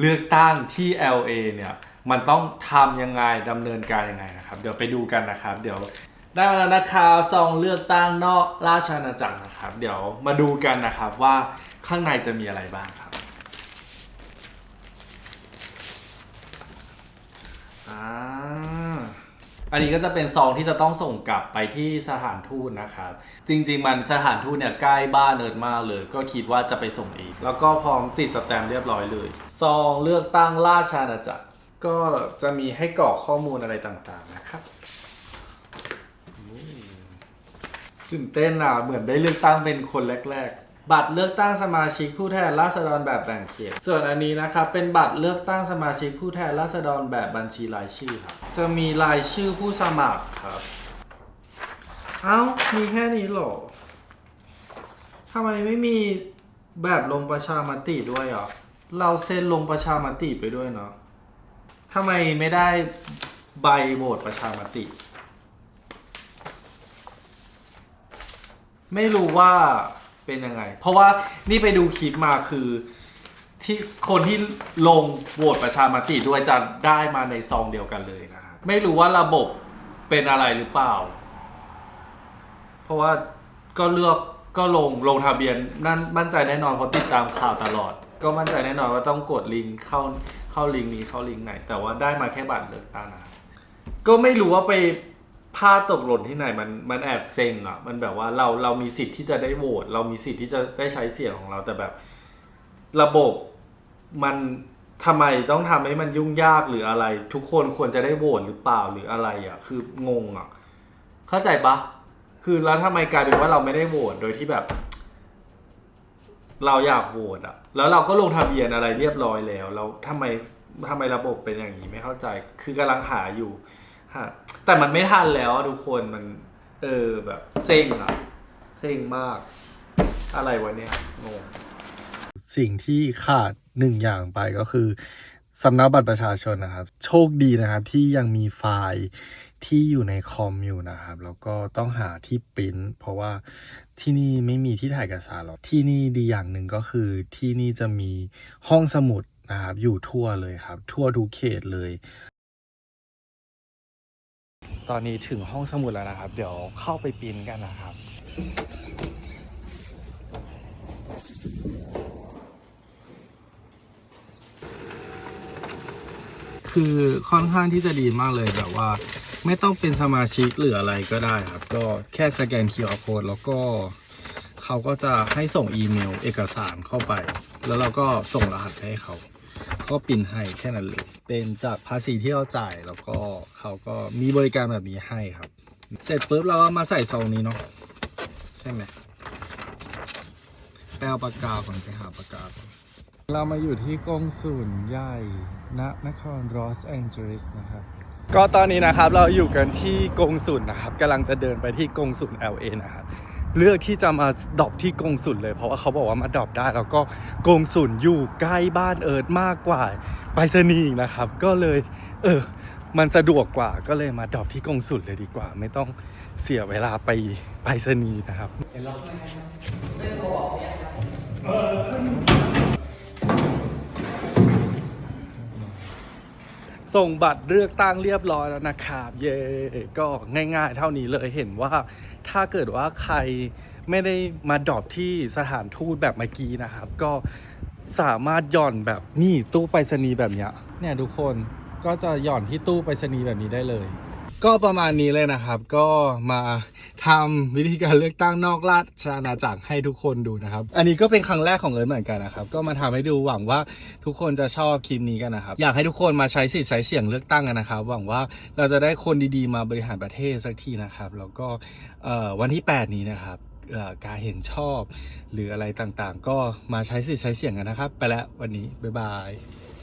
เลือกตั้งที่ LA เนี่ยมันต้องทำยังไงดำเนินการยังไงนะครับ เดี๋ยวไปดูกันนะครับ เดี๋ยวได้มาแล้วนะครับซองเลือกตั้งนอกราชอาณาจักรนะครับ เดี๋ยวมาดูกันนะครับว่าข้างในจะมีอะไรบ้างครับอ่า อันนี้ก็จะเป็นซองที่จะต้องส่งกลับไปที่สถานทูตนะครับ จริง ๆ มันสถานทูตเนี่ยใกล้บ้านเนิร์ดมากเลย ก็คิดว่าจะไปส่งเองแล้วก็พร้อมติดสแตมป์เรียบร้อยเลย ซองเลือกตั้งราชอาณาจักร ก็จะมีให้กรอกข้อมูลอะไรต่างๆนะครับนี่ตื่นเต้นอะเหมือนได้เลือกตั้งเป็นคนแรก ๆ บัตรเลือกตั้งสมาชิกผู้แทนราษฎรแบบแบ่งเขต ส่วนอันนี้นะครับเป็นบัตรเลือกตั้งสมาชิกผู้แทนราษฎรแบบบัญชีรายชื่อครับ จะมีรายชื่อผู้สมัครครับ เอ้า มีแค่นี้เหรอทำไมไม่มีแบบลงประชามติด้วยอะ เราเซ็นลงประชามติไปด้วยเนาะทำไมไม่ได้ใบโหวตประชามติ ไม่รู้ว่า เป็นยังไง เพราะว่านี่ไปดูคลิปมาคือ ที่คนที่ลงโหวตประชามติด้วยจะได้มาในซองเดียวกันเลยนะฮะไม่รู้ว่าระบบเป็นอะไรหรือเปล่า เพราะว่าก็เลือกก็ลงลงทะเบียนนั่นมั่นใจแน่นอนเพราะติดตามข่าวตลอด ก็มั่นใจแน่นอนว่าต้องกดลิงก์เข้าเข้าลิงก์นี้เข้าลิงก์ไหน แต่ว่าได้มาแค่บัตรเลือกตั้งนะก็ไม่รู้ว่าไป พลาตกหล่นที่ไหนมันมันแอบเซ็งอะ มันแบบว่าเราเรามีสิทธิ์ที่จะได้โหวตเรามีสิทธิ์ที่จะได้ใช้เสียงของเราแต่แบบ ระบบมันทำไมต้องทำให้มันยุ่งยากหรืออะไร ทุกคนควรจะได้โหวตหรือเปล่าหรืออะไรอะ คืองงอะ เข้าใจปะคือแล้วทำไมกลายเป็นว่าเราไม่ได้โหวตโดยที่แบบ เราอยากโหวตอะ แล้วเราก็ลงทะเบียนอะไรเรียบร้อยแล้วแล้วทำไมทำไมระบบเป็นอย่างนี้ไม่เข้าใจ คือกำลังหาอยู่ ฮะแต่มันไม่ทันแล้วอะทุกคนมัน เออแบบเซ็งอะเซ็งมาก อะไรวะเนี่ยงง สิ่งที่ขาดหนึ่งอย่างไปก็คือสำเนาบัตรประชาชนนะครับ โชคดีนะครับที่ยังมีไฟล์ที่อยู่ในคอมอยู่นะครับ แล้วก็ต้องหาที่ปริ้นเพราะว่าที่นี่ไม่มีที่ถ่ายเอกสารหรอกที่นี่ดีอย่างหนึ่งก็คือที่นี่จะมีห้องสมุดนะครับอยู่ทั่วเลยครับ ทั่วทุกเขตเลย ตอนนี้ถึงห้องสมุดแล้วนะครับ เดี๋ยวเข้าไปปริ้นกันนะครับ คือค่อนข้างที่จะดีมากเลยแบบว่า ไม่ต้องเป็นสมาชิกหรืออะไรก็ได้ครับ ก็แค่สแกน QR code แล้วก็เขาก็จะให้ส่งอีเมลเอกสารเข้าไป แล้วเราก็ส่งรหัสให้เขา ก็ปริ้นให้แค่นั้นเลยเป็นจากภาษีที่เราจ่ายแล้วก็เขาก็มีบริการแบบนี้ให้ครับ เสร็จปุ๊บเราก็มาใส่ซองนี้เนาะใช่ไหมไปเอาปากกาก่อนไปหาปากกาก่อนเรามาอยู่ที่กงศูนย์ใหญ่ณนครลอสแองเจลิสนะครับก็ตอนนี้นะครับเราอยู่กันที่กงสุลนะครับกำลังจะเดินไปที่กงสุล LA นะครับ เลือกที่จะมาดรอปที่กงสุลเลย เพราะว่าเขาบอกว่ามาดรอปได้ แล้วก็กงสุลอยู่ใกล้บ้านเอิร์ดมากกว่าไปรษณีย์นะครับ ก็เลย เออ มันสะดวกกว่าก็เลยมาดรอปที่กงสุลเลยดีกว่า ไม่ต้องเสียเวลาไปไปรษณีย์นะครับ ส่งบัตรเลือกตั้งเรียบร้อยแล้วนะครับเย่ก็ง่ายๆ เท่านี้เลยเห็นว่าถ้าเกิดว่าใครไม่ได้มาดรอปที่สถานทูตแบบเมื่อกี้นะครับ ก็สามารถหย่อนแบบนี่ตู้ไปรษณีย์แบบเนี้ยเนี่ยทุกคนก็จะหย่อนที่ตู้ไปรษณีย์แบบนี้ได้เลย ก็ประมาณนี้เลยนะครับ ก็มาทำวิธีการเลือกตั้งนอกราชอาณาจักรให้ทุกคนดูนะครับ อันนี้ก็เป็นครั้งแรกของเอิร์ธเหมือนกันนะครับ ก็มาทำให้ดูหวังว่าทุกคนจะชอบคลิปนี้กันนะครับ อยากให้ทุกคนมาใช้สิทธิ์ใช้เสียงเลือกตั้งกันนะครับ หวังว่าเราจะได้คนดีๆ มาบริหารประเทศสักทีนะครับ แล้วก็วันที่ 8 นี้นะครับการเห็นชอบ หรืออะไรต่างๆ ก็มาใช้สิทธิ์ใช้เสียงกันนะครับ ไปแล้ววันนี้บ๊ายบาย